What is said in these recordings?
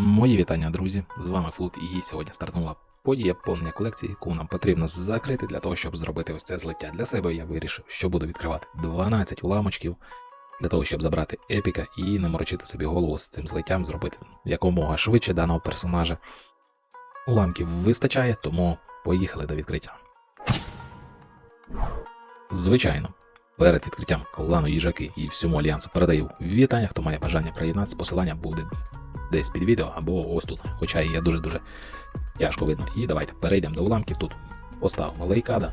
Мої вітання, друзі! З вами Флут, і сьогодні стартнула подія повнення колекції, яку нам потрібно закрити для того, щоб зробити ось це злиття. Для себе я вирішив, що буду відкривати 12 уламочків для того, щоб забрати епіка і не морочити собі голову з цим злиттям, зробити якомога швидше даного персонажа. Уламків вистачає, тому поїхали до відкриття. Звичайно, перед відкриттям клану їжаки і всьому альянсу передаю вітання. Хто має бажання приєднатися, посилання буде десь під відео або ось тут. Хоча є дуже-дуже тяжко видно. І давайте перейдемо до уламків тут. Поставимо лейкада.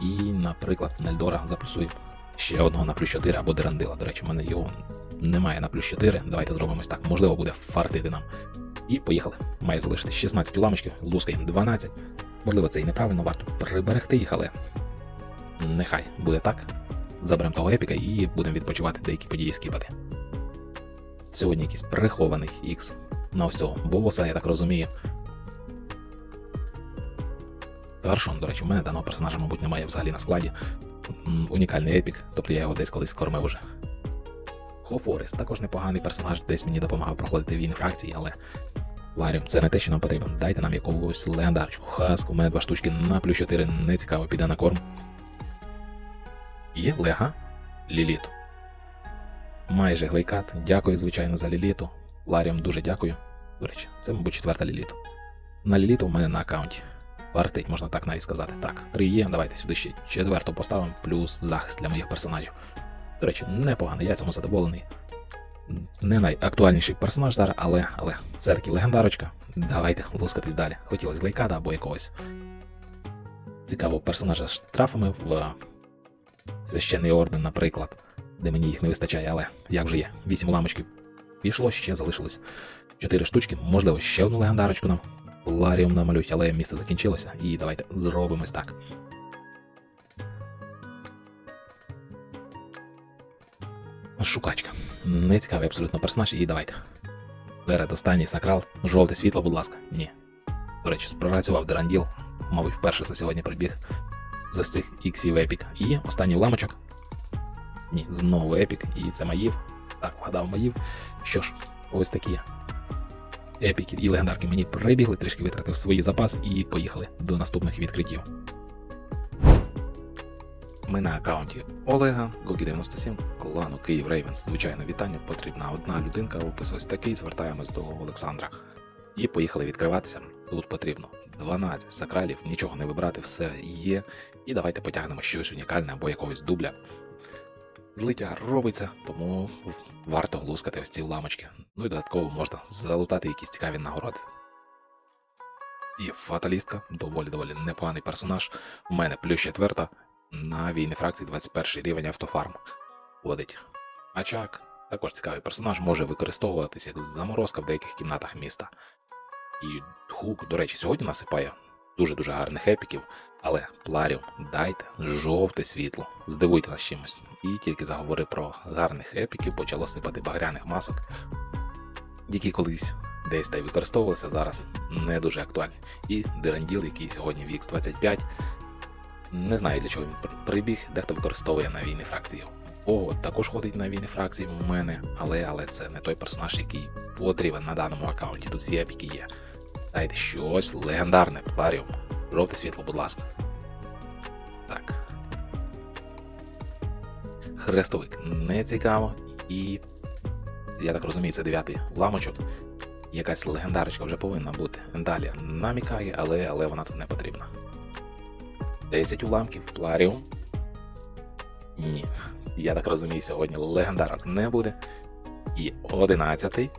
І, наприклад, Нельдора заплюсую ще одного на плюс 4 або Дерандила. До речі, в мене його немає на плюс 4. Давайте зробимо ось так. Можливо, буде фартити нам. І поїхали. Має залишитись 16 уламочків, лускаємо 12. Можливо, це і неправильно, варто приберегти їх, але нехай буде так. Заберемо того епіка і будемо відпочивати деякі події скіпати. Сьогодні якийсь прихований X на ось цього боса, я так розумію. Таршон, до речі, у мене даного персонажа, мабуть, немає взагалі на складі. Унікальний епік, тобто я його десь колись скормив уже. Хофорес також непоганий персонаж, десь мені допомагав проходити війни фракції, але Ларіум, це не те, що нам потрібно. Дайте нам якогось легендарчу. Хаску, у мене два штучки на плюс 4 не цікаво, піде на корм. І Лега Ліліту. Майже глейкат. Дякую, звичайно, за ліліту. Ларіум дуже дякую. До речі, це, мабуть, четверта ліліту. На ліліту у мене на аккаунті. Вартить, можна так навіть сказати. Так, три є. Давайте сюди ще четверту поставимо, плюс захист для моїх персонажів. До речі, непогано, я цьому задоволений. Не найактуальніший персонаж зараз, але, але все-таки легендарочка. Давайте лускатись далі. Хотілося глейкада або якогось цікавого персонажа з штрафами в священний орден, наприклад, де мені їх не вистачає, але як же є? Вісім ламочків пішло, ще залишилось чотири штучки, можливо, ще одну легендарочку нам. Ларіум намалюють, але місце закінчилося, і давайте зробимо ось так. Шукачка. Не цікавий абсолютно персонаж, і давайте. Перед останній сакрал, жовте світло, будь ласка. Ні. До речі, спрацював Деранділ, мабуть, вперше за сьогодні прибіг з цих іксів епік. І останній уламочок. Ні, знову епік, і це Маїв. Так, вгадав Маїв. Що ж, ось такі епіки і легендарки мені прибігли, трішки витратив свої запас і поїхали до наступних відкриттів. Ми на аккаунті Олега, Гогі97, клану Київ Рейвенс. Звичайно, вітання. Потрібна одна людинка, опис ось такий. Звертаємось до Олександра. І поїхали відкриватися. Тут потрібно 12 сакралів, нічого не вибрати, все є. І давайте потягнемо щось унікальне або якогось дубля. Злиття робиться, тому варто лускати ось ці ламочки. Ну і додатково можна залутати якісь цікаві нагороди. І фаталістка, доволі доволі непоганий персонаж. У мене плюс четверта на війни фракції 21 рівень автофарм. Водить. Ачак, також цікавий персонаж, може використовуватися як заморозка в деяких кімнатах міста. І хук, до речі, сьогодні насипає дуже-дуже гарних епіків, але Пларіум, дайте жовте світло, здивуйте нас чимось. І тільки заговори про гарних епіків, почало сипати багряних масок, які колись десь та використовувалися, зараз не дуже актуальні. І Деранділ, який сьогодні в X25, не знаю для чого він прибіг, дехто використовує на війни фракції. О, також ходить на війни фракції у мене, але, але це не той персонаж, який потрібен на даному аккаунті. Тут всі епіки є. Дайте щось легендарне, Пларіум. Жовте світло, будь ласка. Так. Хрестовик не цікаво. І. Я так розумію, це дев'ятий уламочок. Якась легендарочка вже повинна бути. Далі намікає, але, але вона тут не потрібна. 10 уламків, Пларіум. Ні. Я так розумію, сьогодні легендарок не буде. І 11.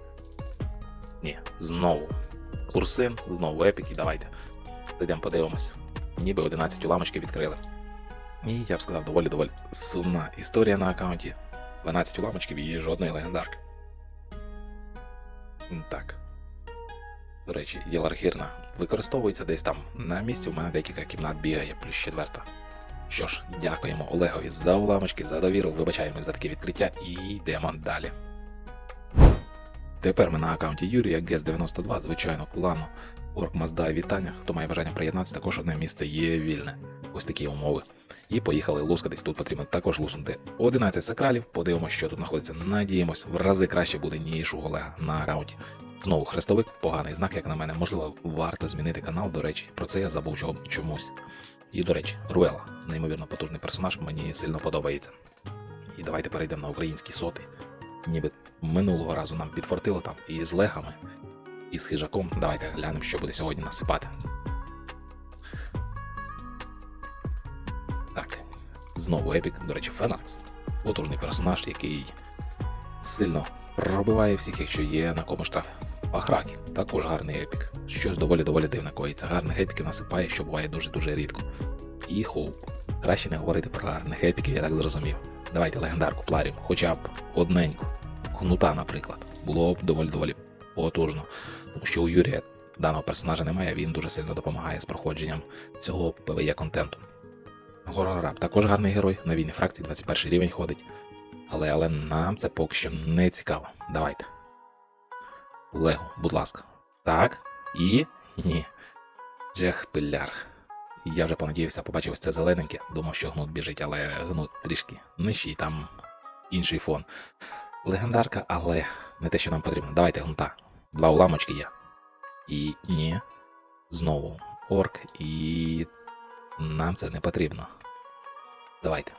Ні, знову. Урсин, знову епіки, давайте. Зайдемо подивимось. Ніби 11 уламочки відкрили. І я б сказав, доволі доволі сумна історія на аккаунті. 12 уламочків і жодної легендарки. Так. До речі, Єлархірна використовується десь там на місці. У мене декілька кімнат бігає, плюс четверта. Що ж, дякуємо Олегові за уламочки, за довіру, вибачаємо за таке відкриття і йдемо далі. Тепер ми на аккаунті Юрія ГЕС92, звичайно, клану Орк Мазда вітання. Хто має бажання приєднатися, також одне місце є вільне. Ось такі умови. І поїхали лускатись. Тут потрібно також луснути 11 сакралів. Подивимося, що тут знаходиться. Надіємось, в рази краще буде, ніж у Олега на аккаунті. Знову хрестовик, поганий знак, як на мене. Можливо, варто змінити канал, до речі, про це я забув чого- чомусь. І, до речі, Руела, неймовірно потужний персонаж, мені сильно подобається. І давайте перейдемо на українські соти. Ніби минулого разу нам підфортило там і з легами, і з хижаком. Давайте глянемо, що буде сьогодні насипати. Так, знову епік, до речі, Фенакс. Потужний персонаж, який сильно пробиває всіх, якщо є на кому штраф. Ахракі, також гарний епік. Щось доволі-доволі дивне коїться. Гарних епіків насипає, що буває дуже-дуже рідко. І хоуп. Краще не говорити про гарних епіків, я так зрозумів. Давайте легендарку пларів, хоча б одненьку. Гнута, наприклад. Було б доволі-доволі потужно. Тому що у Юрія даного персонажа немає, він дуже сильно допомагає з проходженням цього PvE контенту. Горгораб також гарний герой, на війні фракції 21 рівень ходить. Але, але нам це поки що не цікаво. Давайте. Лего, будь ласка. Так. І. Ні. Джех пиляр. Я вже понадіявся, побачив ось це зелененьке, думав, що гнут біжить, але гнут трішки нижчий, там інший фон. Легендарка, але не те, що нам потрібно. Давайте гнута. Два уламочки є. І ні. Знову орк, і нам це не потрібно. Давайте.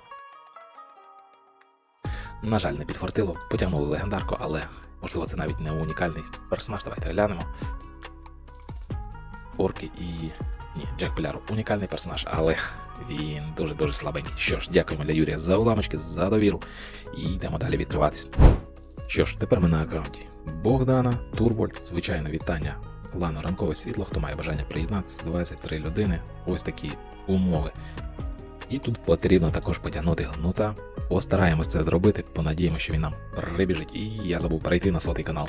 На жаль, не підфортило, потягнули легендарку, але можливо це навіть не унікальний персонаж. Давайте глянемо. Орки і. Ні, Джек Піляр унікальний персонаж, але він дуже-дуже слабенький. Що ж, дякуємо для Юрія за уламочки, за довіру. І йдемо далі відкриватись. Що ж, тепер ми на аккаунті Богдана, Турбольд, звичайно, вітання. Лано ранкове світло, хто має бажання приєднатися, 23 людини. Ось такі умови. І тут потрібно також потягнути гнута. Постараємось це зробити, понадіємося, що він нам прибіжить, і я забув перейти на сотий канал.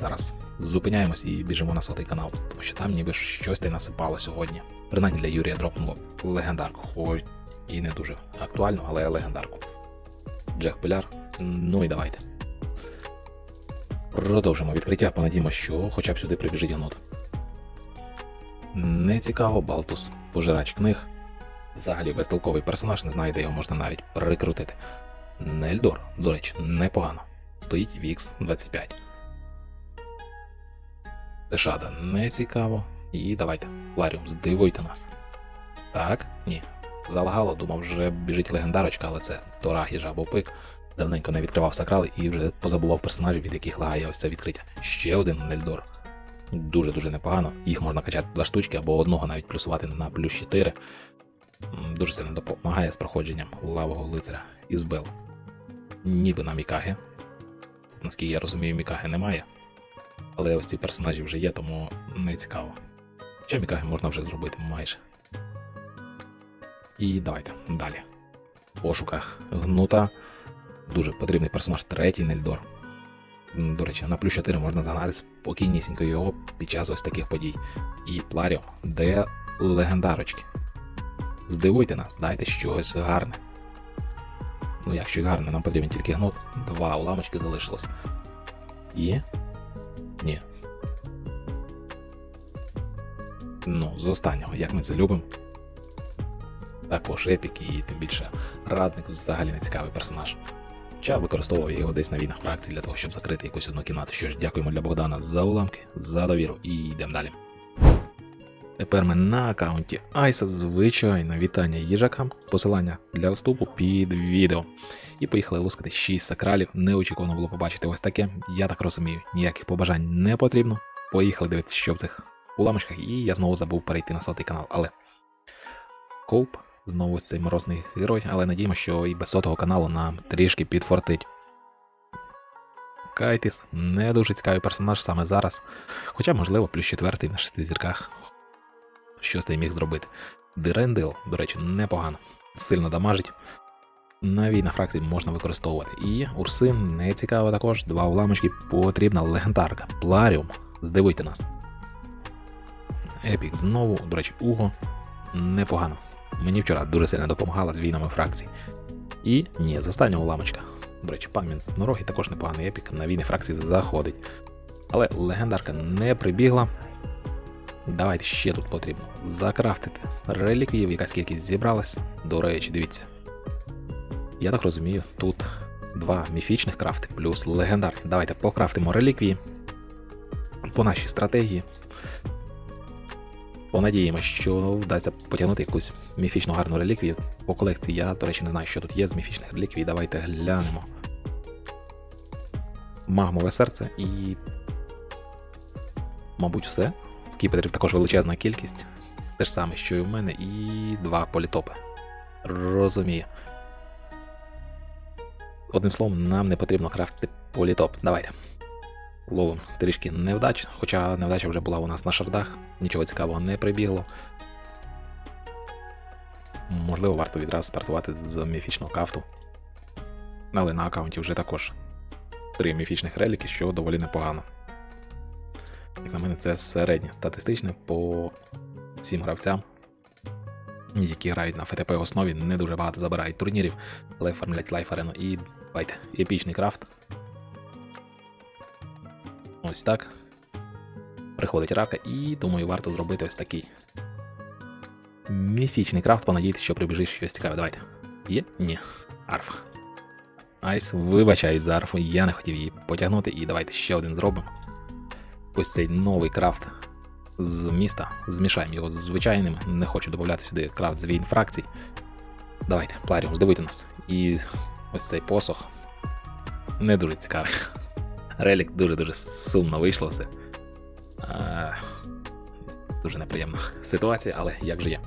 Зараз зупиняємось і біжимо на сотий канал, тому що там ніби щось та насипало сьогодні. Принаймні для Юрія дропнуло легендарку, хоч і не дуже актуально, але легендарку. Джек Пиляр. Ну і давайте. Продовжимо відкриття, понадіємося, що хоча б сюди прибіжить гнут. Не цікаво, Балтус, пожирач книг. Взагалі безтолковий персонаж, не знаю, де його можна навіть прикрутити. Нельдор, до речі, непогано. Стоїть Вікс 25. Тешада не цікаво. І давайте, Ларіум, здивуйте нас. Так, ні. Залагало, думав, вже біжить легендарочка, але це Торах, їжа або пик. Давненько не відкривав сакрали і вже позабував персонажів, від яких лагає ось це відкриття. Ще один Нельдор. Дуже-дуже непогано. Їх можна качати два штучки або одного навіть плюсувати на плюс 4. Дуже сильно допомагає з проходженням лавого лицаря Ізбел. Ніби на Мікаге. Наскільки я розумію, Мікаги немає. Але ось ці персонажі вже є, тому не цікаво. Хоча Мікаги можна вже зробити майже. І давайте далі. В пошуках гнута. Дуже потрібний персонаж третій Нельдор. До речі, на плюс 4 можна загнати спокійнісінько його під час ось таких подій. І Пларіо, де легендарочки. Здивуйте нас, дайте щось гарне. Ну, як щось гарне, нам потрібен тільки гнут. Два уламочки залишилось. Є? Ні. Ну, з останнього, як ми це любимо. Також епік і тим більше радник взагалі не цікавий персонаж. Ча використовував його десь на війнах фракції для того, щоб закрити якусь одну кімнату. Що ж, дякуємо для Богдана за уламки, за довіру і йдемо далі. Тепер ми на аккаунті Айса, звичайно, вітання їжакам, посилання для вступу під відео. І поїхали лускати 6 сакралів. Неочікувано було побачити ось таке. Я так розумію, ніяких побажань не потрібно. Поїхали дивитися, що в цих уламочках, і я знову забув перейти на сотий канал. Але Коуп, знову цей морозний герой, але надіємо, що і без сотого каналу нам трішки підфортить. Кайтіс, не дуже цікавий персонаж саме зараз. Хоча, можливо, плюс четвертий на шести зірках щось ти міг зробити. Дирендил, до речі, непогано. Сильно дамажить. Навіть на фракції можна використовувати. І Урсин не цікаво також. Два уламочки потрібна легендарка. Пларіум. Здивуйте нас. Епік знову, до речі, Уго. Непогано. Мені вчора дуже сильно допомагала з війнами фракцій. І ні, з останнього уламочка. До речі, пан Мінстнорогі також непоганий епік на війни фракції заходить. Але легендарка не прибігла. Давайте ще тут потрібно закрафтити реліквіїв, якась кількість зібралась. До речі, дивіться. Я так розумію, тут два міфічних крафти плюс легендарні. Давайте покрафтимо реліквії. по нашій стратегії. Понадіємося, що вдасться потягнути якусь міфічну гарну реліквію. По колекції я, до речі, не знаю, що тут є з міфічних реліквій. Давайте глянемо. Магмове серце і. Мабуть, все. Скіпетрів також величезна кількість. Те ж саме, що і в мене, і два політопи. Розумію. Одним словом, нам не потрібно крафтити політоп. Давайте. Ловимо трішки невдач, хоча невдача вже була у нас на шардах, нічого цікавого не прибігло. Можливо, варто відразу стартувати з міфічного крафту. Але на аккаунті вже також три міфічних реліки, що доволі непогано. Як на мене, це середнє статистичне по всім гравцям, які грають на ФТП основі, не дуже багато забирають турнірів, але оформлять лайф арену. І давайте, епічний крафт. Ось так. Приходить рака, і думаю, варто зробити ось такий. Міфічний крафт, понадіятися, що прибіжить щось цікаве. Давайте. Є? Ні. Арфа. Айс, вибачаюсь за арфу, я не хотів її потягнути, і давайте ще один зробимо. Ось цей новий крафт з міста. Змішаємо його з звичайним. Не хочу додати сюди крафт з війн фракцій. Давайте, Пларіум, здивуйте нас. І ось цей посох. Не дуже цікавий. Релік дуже-дуже сумно вийшло все. Дуже неприємна ситуація, але як же є.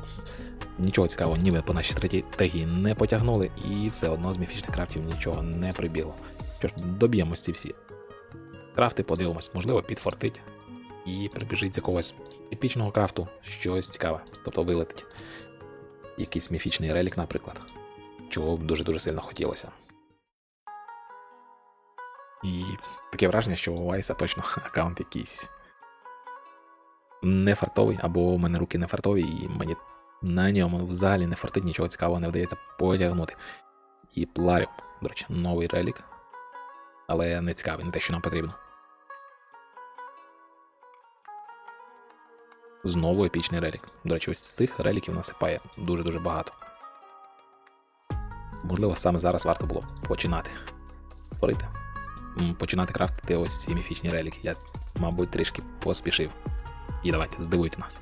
Нічого цікавого, ніби по нашій стратегії не потягнули, і все одно з міфічних крафтів нічого не прибігло. Що ж, доб'ємось ці всі крафти, подивимось, можливо, підфортить і прибіжить з якогось епічного крафту щось цікаве, тобто вилетить якийсь міфічний релік, наприклад, чого б дуже-дуже сильно хотілося. І таке враження, що у Вайса точно аккаунт якийсь не фартовий, або у мене руки не фартові, і мені на ньому взагалі не фартить, нічого цікавого не вдається потягнути. І пларю, до речі, новий релік. Але не цікавий, не те, що нам потрібно. Знову епічний релік. До речі, ось цих реліків насипає дуже-дуже багато. Можливо, саме зараз варто було починати творити. Починати крафтити ось ці міфічні реліки. Я, мабуть, трішки поспішив. І давайте, здивуйте нас.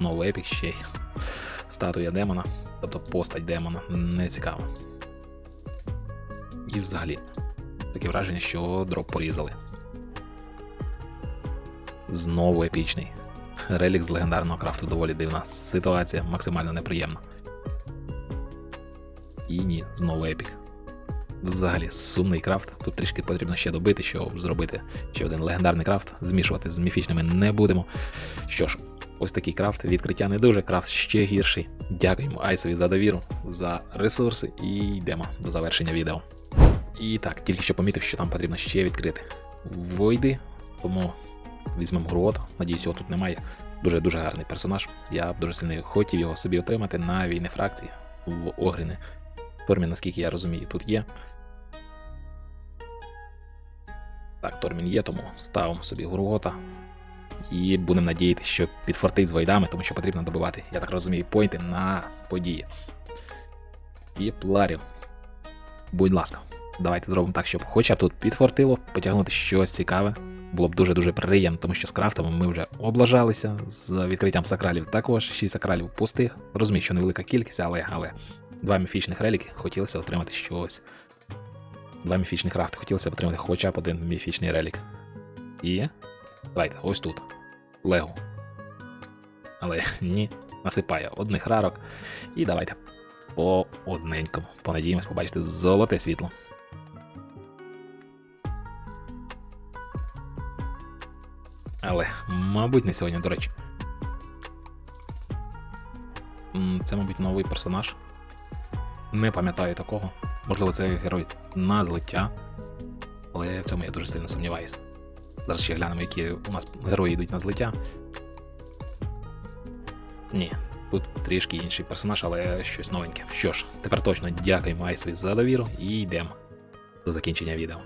Новий епік ще й статуя демона, тобто постать демона, не цікаво. І взагалі, таке враження, що дроп порізали. Знову епічний. Релік з легендарного крафту доволі дивна. Ситуація максимально неприємна. І ні, знову епік. Взагалі, сумний крафт. Тут трішки потрібно ще добити, щоб зробити ще один легендарний крафт. Змішувати з міфічними не будемо. Що ж, ось такий крафт. Відкриття не дуже, крафт ще гірший. Дякуємо Айсові за довіру, за ресурси і йдемо до завершення відео. І так, тільки що помітив, що там потрібно ще відкрити. Войди, тому візьмемо Груот. Надіюсь, його тут немає. Дуже дуже гарний персонаж. Я б дуже сильно хотів його собі отримати на війни фракції в Огріни. Тормін, наскільки я розумію, тут є. Так, Тормін є, тому ставимо собі Груота. І будемо надіятися, що підфортить з войдами, тому що потрібно добивати, я так розумію, пойнти на події. І пларів. Будь ласка, давайте зробимо так, щоб хоча б тут підфортило, потягнути щось цікаве. Було б дуже-дуже приємно, тому що з крафтами ми вже облажалися, з відкриттям сакралів також 6 сакралів пустих. Розумію, що невелика кількість, але, але два міфічних реліки хотілося отримати щось. Два міфічних крафти, хотілося б отримати хоча б один міфічний релік. І. Давайте, ось тут. Лего. Але ні, насипає одних рарок. І давайте по одненькому. Понадіємось побачити золоте світло. Але, мабуть, не сьогодні, до речі. Це, мабуть, новий персонаж. Не пам'ятаю такого. Можливо, це герой на злиття. Але в цьому я дуже сильно сумніваюся. Зараз ще глянемо, які у нас герої йдуть на злиття. Ні, тут трішки інший персонаж, але щось новеньке. Що ж, тепер точно дякуємо Айсові за довіру і йдемо до закінчення відео.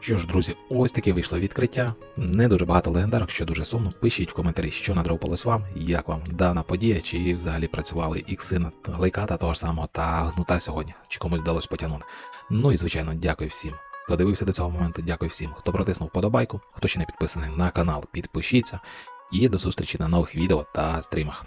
Що ж, друзі, ось таке вийшло відкриття. Не дуже багато легендарок, що дуже сумно. Пишіть в коментарі, що надропалось вам, як вам дана подія, чи взагалі працювали ікси на глейката того ж самого та гнута сьогодні, чи комусь вдалося потягнути. Ну і звичайно, дякую всім, хто дивився до цього моменту, дякую всім, хто протиснув вподобайку, хто ще не підписаний на канал, підпишіться. І до зустрічі на нових відео та стрімах.